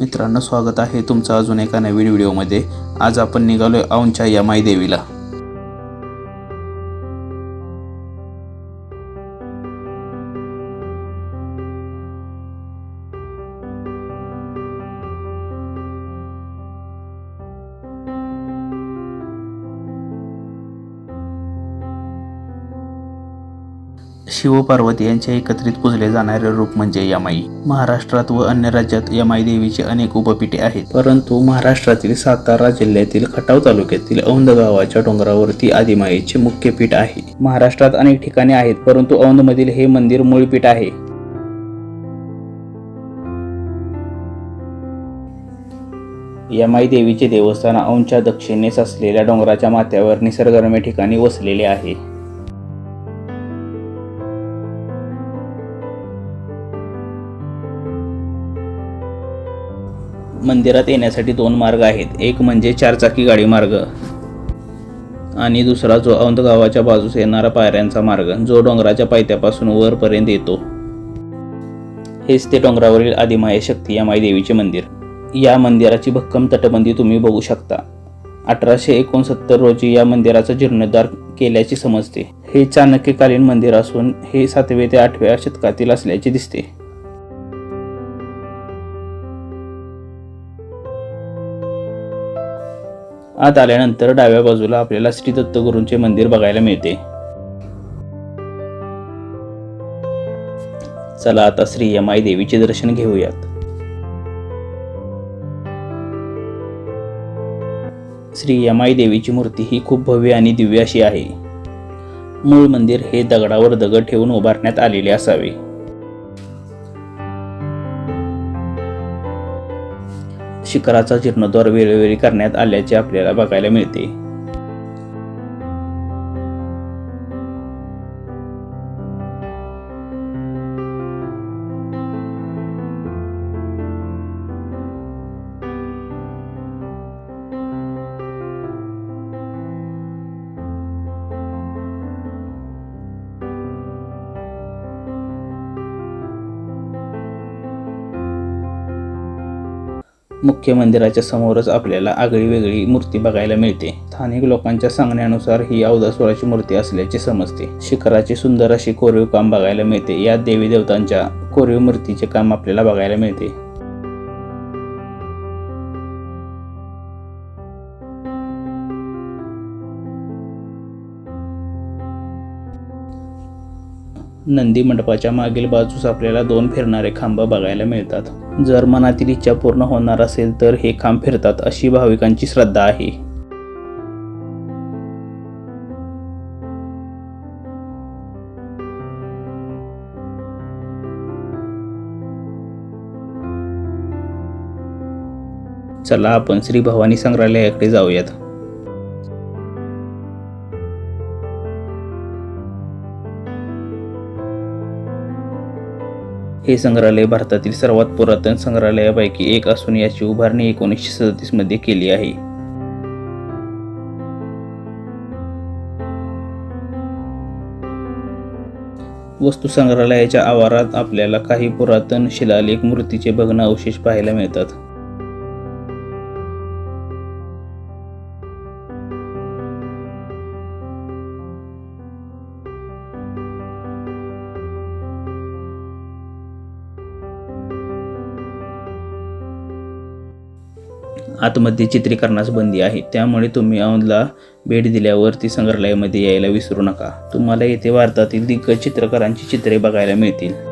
मित्रांनो स्वागत आहे तुमचं अजून एका नवीन व्हिडिओमध्ये. आज आपण निघालो औंच्या यमाई देवीला शिवपार्वती यांचे एकत्रित पूजले जाणारे रूप म्हणजे यमाई. महाराष्ट्रात व अन्य राज्यात यमाई देवीची अनेक उपपीठे आहेत. परंतु महाराष्ट्रातील सातारा जिल्ह्यातील खटाव तालुक्यातील औंध गावाच्या डोंगरावरती आदिमाईचे मुख्य पीठ आहे. महाराष्ट्रात अनेक ठिकाणी आहेत परंतु औंधमधील हे मंदिर मूळ पीठ आहे. यमाई देवीचे देवस्थान औंधच्या दक्षिणेस असलेल्या डोंगराच्या माथ्यावर निसर्गरम्य ठिकाणी वसलेले आहे. मंदिरात येण्यासाठी दोन मार्ग आहेत. एक म्हणजे चारचाकी गाडी मार्ग आणि दुसरा जो औंध गावाच्या बाजूस येणारा पायऱ्यांचा मार्ग जो डोंगराच्या पायथ्यापासून वरपर्यंत येतो. हेच ते डोंगरावरील आदिमाय शक्ती या मायदेवीचे मंदिर. या मंदिराची भक्कम तटबंदी तुम्ही बघू शकता. अठराशे एकोणसत्तर रोजी या मंदिराचा जीर्णोद्धार केल्याचे समजते. हे चाणक्यकालीन मंदिर असून हे सातवे ते आठव्या शतकातील असल्याचे दिसते. आत आल्यानंतर डाव्या बाजूला आपल्याला श्री दत्तगुरूंचे मंदिर बघायला मिळते. चला आता श्री यमाई देवीचे दर्शन घेऊयात. श्री यमाई देवीची मूर्ती ही खूप भव्य आणि दिव्य अशी आहे. मूळ मंदिर हे दगडावर दगड ठेवून उभारण्यात आलेले असावे. शिखराचा जीर्णोद्धार वेळोवेळी करण्यात आल्याचे आपल्याला बघायला मिळते. मुख्य मंदिराच्या समोरच आपल्याला आगळी वेगळी मूर्ती बघायला मिळते. स्थानिक लोकांच्या सांगण्यानुसार ही अवधासुराची मूर्ती असल्याचे समजते. शिखराचे सुंदर अशी कोरीव काम बघायला मिळते. या देवी देवतांच्या कोरीव मूर्तीचे काम आपल्याला बघायला मिळते. नंदी मंडपाच्या मागील बाजूस आपल्याला दोन फिरणारे खांब बघायला मिळतात. जर मनातील इच्छा पूर्ण होणार असेल तर हे खांब फिरतात अशी भाविकांची श्रद्धा आहे. चला आपण श्री भवानी संग्रहालयाकडे जाऊयात. हे संग्रहालय भारतातील सर्वात पुरातन संग्रहालयापैकी एक असून याची उभारणी एकोणीसशे सदतीसमध्ये केली आहे. वस्तू संग्रहालयाच्या आवारात आपल्याला काही पुरातन शिलालेख मूर्तीचे भग्न अवशेष पाहायला मिळतात. आतमध्ये चित्रीकरणास बंदी आहे. त्यामुळे तुम्ही औंधला भेट दिल्यावर ती संग्रहालयामध्ये यायला विसरू नका. तुम्हाला येथे भारतातील दिग्गज चित्रकारांची चित्रे बघायला मिळतील.